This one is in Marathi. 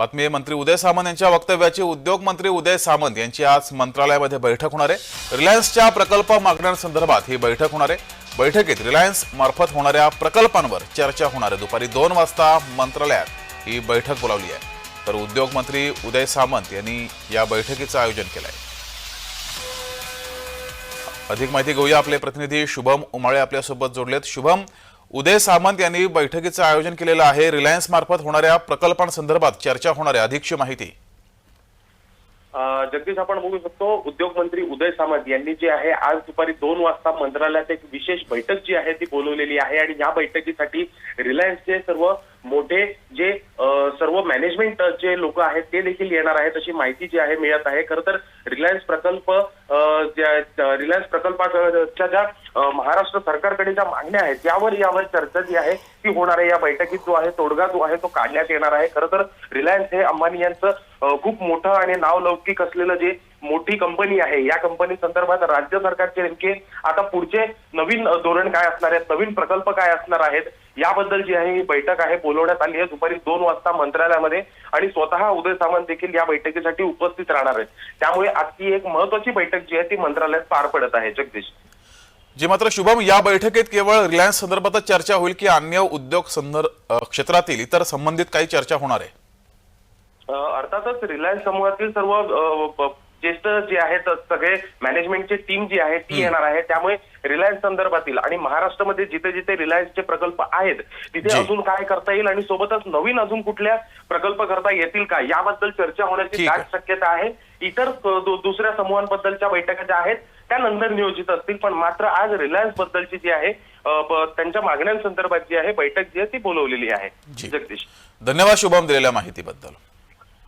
बातमी मंत्री उदय सामंत यांच्या वक्तव्याची. उद्योग मंत्री उदय सामंत यांची आज मंत्रालयामध्ये बैठक होणार आहे. रिलायन्सच्या प्रकल्प मागण्यांसंदर्भात ही बैठक होणार आहे. बैठकीत रिलायन्स मार्फत होणाऱ्या प्रकल्पांवर चर्चा होणार आहे. दुपारी दोन वाजता मंत्रालयात ही बैठक बोलावली आहे. तर उद्योग मंत्री उदय सामंत यांनी या बैठकीचं आयोजन केलं आहे अधिक माहिती घेऊया आपले प्रतिनिधी शुभम उमाळे आपल्यासोबत जोडलेत. शुभम उदय सामंत यांनी बैठकीचं आयोजन केलेलं आहे. रिलायन्स मार्फत होणाऱ्या प्रकल्पांसंदर्भात चर्चा होणार आहे अधिकची माहिती. जगदीश आपण बघू शकतो उद्योग मंत्री उदय सामंत यांनी जे आहे आज दुपारी दोन वाजता मंत्रालयात एक विशेष बैठक जी आहे ती बोलवलेली आहे. आणि या बैठकीसाठी रिलायन्सचे सर्व मोठे जे सर्व मॅनेजमेंट जे लोक आहेत ते देखील येणार आहेत अशी माहिती जी आहे मिळत आहे. खरं तर रिलायन्स प्रकल्प रिलायन्स प्रकल्पाच्या ज्या महाराष्ट्र सरकारकडे ज्या मागण्या आहेत त्यावर यावर चर्चा जी आहे ती होणार आहे. या बैठकीत जो आहे तोडगा जो आहे तो काढण्यात येणार आहे. खरं तर रिलायन्स हे अंबानी यांचं खूप मोठं आणि नावलौकिक असलेलं जे मोठी कंपनी आहे या कंपनी संदर्भात राज्य सरकारचे नेमके आता पुढचे नवीन धोरण काय असणार आहेत नवीन प्रकल्प काय असणार आहेत याबद्दल जी आहे ही बैठक आहे बोलवण्यात आली आहे. दुपारी दोन वाजता मंत्रालयामध्ये आणि स्वतः उदय सामंत देखील या बैठकीसाठी उपस्थित राहणार आहेत. त्यामुळे आजची एक महत्वाची बैठक जी आहे ती मंत्रालयात पार पडत आहे. जगदीश. जी मात्र शुभम या बैठकीत केवळ रिलायन्स संदर्भातच चर्चा होईल की अन्य उद्योग संदर्भ क्षेत्रातील इतर संबंधित काही चर्चा होणार आहे? अर्थातच रिलायन्स समूहातील सर्व ज्येष्ठ जे आहेत सगळे मॅनेजमेंटची टीम जी आहे ती येणार आहे. त्यामुळे रिलायन्स संदर्भातील आणि महाराष्ट्रामध्ये जिथे जिथे रिलायन्सचे प्रकल्प आहेत तिथे. अजून काय करता येईल आणि सोबतच नवीन अजून कुठल्या प्रकल्प करता येतील का याबद्दल चर्चा होण्याची. दाट शक्यता आहे. इतर दुसऱ्या समूहांबद्दलच्या बैठका ज्या आहेत त्या नंतर नियोजित असतील. पण मात्र आज रिलायन्स बद्दलची जी आहे त्यांच्या मागण्यांसंदर्भात जी आहे बैठक जी आहे ती बोलवलेली आहे. जगदीश. धन्यवाद शुभम दिलेल्या माहितीबद्दल.